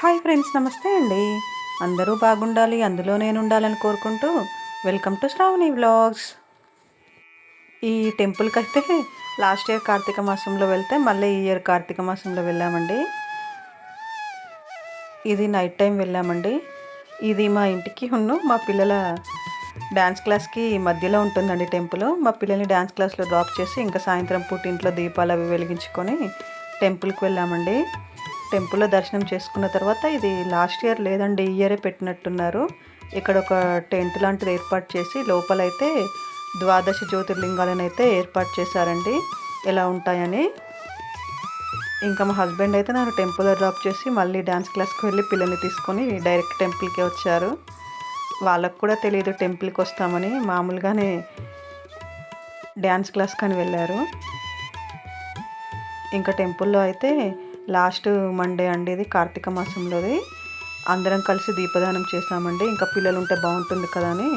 Hi friends నమస్తే అండి. అందరూ బాగుండాలి అందులో నేను ఉండాలని కోరుకుంటూ వెల్కమ్ టు శ్రావణి వ్లాగ్స్. ఈ టెంపుల్కి అయితే లాస్ట్ ఇయర్ కార్తీక మాసంలో వెళ్తే మళ్ళీ ఈ ఇయర్ కార్తీక మాసంలో వెళ్ళామండి. ఇది నైట్ టైం వెళ్ళామండి. ఇది మా ఇంటికి ఉన్ను మా పిల్లల డ్యాన్స్ క్లాస్కి మధ్యలో ఉంటుందండి టెంపుల్ మా పిల్లల్ని డ్యాన్స్ క్లాస్లో డ్రాప్ చేసి ఇంకా సాయంత్రం పూట ఇంట్లో దీపాలు అవి వెలిగించుకొని టెంపుల్కి వెళ్ళామండి. టెంపుల్లో దర్శనం చేసుకున్న తర్వాత ఇది లాస్ట్ ఇయర్ లేదండి ఈ ఇయరే పెట్టినట్టున్నారు. ఇక్కడ ఒక టెంట్ లాంటిది ఏర్పాటు చేసి లోపలైతే ద్వాదశ జ్యోతిర్లింగాలను అయితే ఏర్పాటు చేశారండి. ఎలా ఉంటాయని. ఇంకా మా హస్బెండ్ అయితే నన్ను టెంపుల్లో డ్రాప్ చేసి మళ్ళీ డ్యాన్స్ క్లాస్కి వెళ్ళి పిల్లల్ని తీసుకొని డైరెక్ట్ టెంపుల్కే వచ్చారు. వాళ్ళకు కూడా తెలియదు టెంపుల్కి వస్తామని. మామూలుగానే డ్యాన్స్ క్లాస్ కానీ వెళ్ళారు. ఇంకా టెంపుల్లో అయితే లాస్ట్ మండే అండి ఇది కార్తీక మాసంలోది. అందరం కలిసి దీపదానం చేసామండి ఇంకా పిల్లలు ఉంటే బాగుంటుంది కదా అని.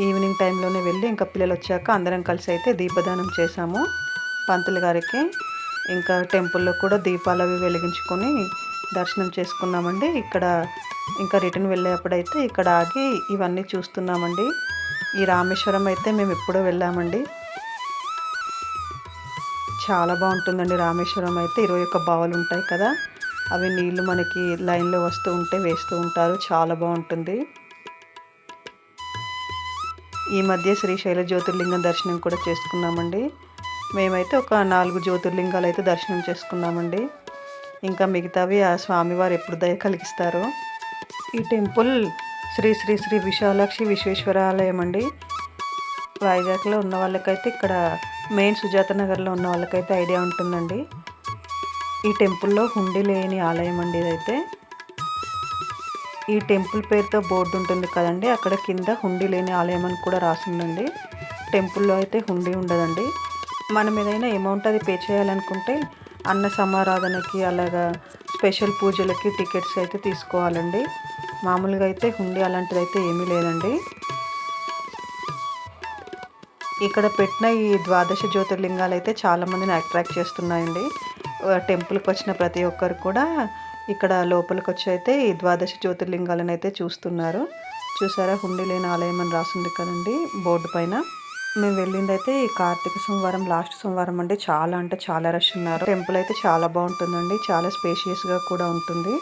ఈవినింగ్ టైంలోనే వెళ్ళి ఇంకా పిల్లలు వచ్చాక అందరం కలిసి అయితే దీపదానం చేసాము పంతులు గారికి ఇంకా టెంపుల్లో కూడా దీపాలు అవి వెలిగించుకొని దర్శనం చేసుకున్నామండి. ఇక్కడ ఇంకా రిటర్న్ వెళ్ళేప్పుడైతే ఇక్కడ ఆగి ఇవన్నీ చూస్తున్నామండి. ఈ రామేశ్వరం అయితే మేము ఎప్పుడో వెళ్ళామండి. చాలా బాగుంటుందండి రామేశ్వరం అయితే. ఇరవై ఒక్క బావులు ఉంటాయి కదా. అవి నీళ్ళు మనకి లైన్లో వస్తూ ఉంటే వేస్తూ ఉంటారు. చాలా బాగుంటుంది. ఈ మధ్య శ్రీశైల జ్యోతిర్లింగం దర్శనం కూడా చేసుకున్నామండి. మేమైతే ఒక నాలుగు జ్యోతిర్లింగాలు అయితే దర్శనం చేసుకున్నామండి. ఇంకా మిగతావి ఆ స్వామివారు ఎప్పుడు దయ కలిగిస్తారో. ఈ టెంపుల్ శ్రీ శ్రీ శ్రీ విశాలాక్షి విశ్వేశ్వర ఆలయం అండి. వైజాగ్లో ఉన్న వాళ్ళకైతే ఇక్కడ మెయిన్ సుజాత నగర్లో ఉన్న వాళ్ళకైతే ఐడియా ఉంటుందండి. ఈ టెంపుల్లో హుండీ లేని ఆలయం అండి ఇదైతే. ఈ టెంపుల్ పేరుతో బోర్డు ఉంటుంది కదండి అక్కడ కింద హుండీ లేని ఆలయం అని కూడా రాసిందండి టెంపుల్లో అయితే హుండీ ఉండదండి. మనం ఏదైనా అమౌంట్ అది పే చేయాలనుకుంటే అన్న సమారాధనకి అలాగా స్పెషల్ పూజలకి టికెట్స్ అయితే తీసుకోవాలండి. మామూలుగా అయితే హుండీ అలాంటిది అయితే ఏమీ లేదండి. ఇక్కడ పెట్టిన ఈ ద్వాదశ జ్యోతిర్లింగాలు అయితే చాలామందిని అట్రాక్ట్ చేస్తున్నాయండి. టెంపుల్కి వచ్చిన ప్రతి ఒక్కరు కూడా ఇక్కడ లోపలికి వచ్చి అయితే ఈ ద్వాదశ జ్యోతిర్లింగాలను అయితే చూస్తున్నారు. చూసారా? హుండీ లేని ఆలయం అని రాసింది కదండి బోర్డు పైన. మేము వెళ్ళింది అయితే ఈ కార్తీక సోమవారం లాస్ట్ సోమవారం అండి. చాలా అంటే చాలా రష్ ఉన్నారు. టెంపుల్ అయితే చాలా బాగుంటుందండి. చాలా స్పేషియస్గా కూడా ఉంటుంది.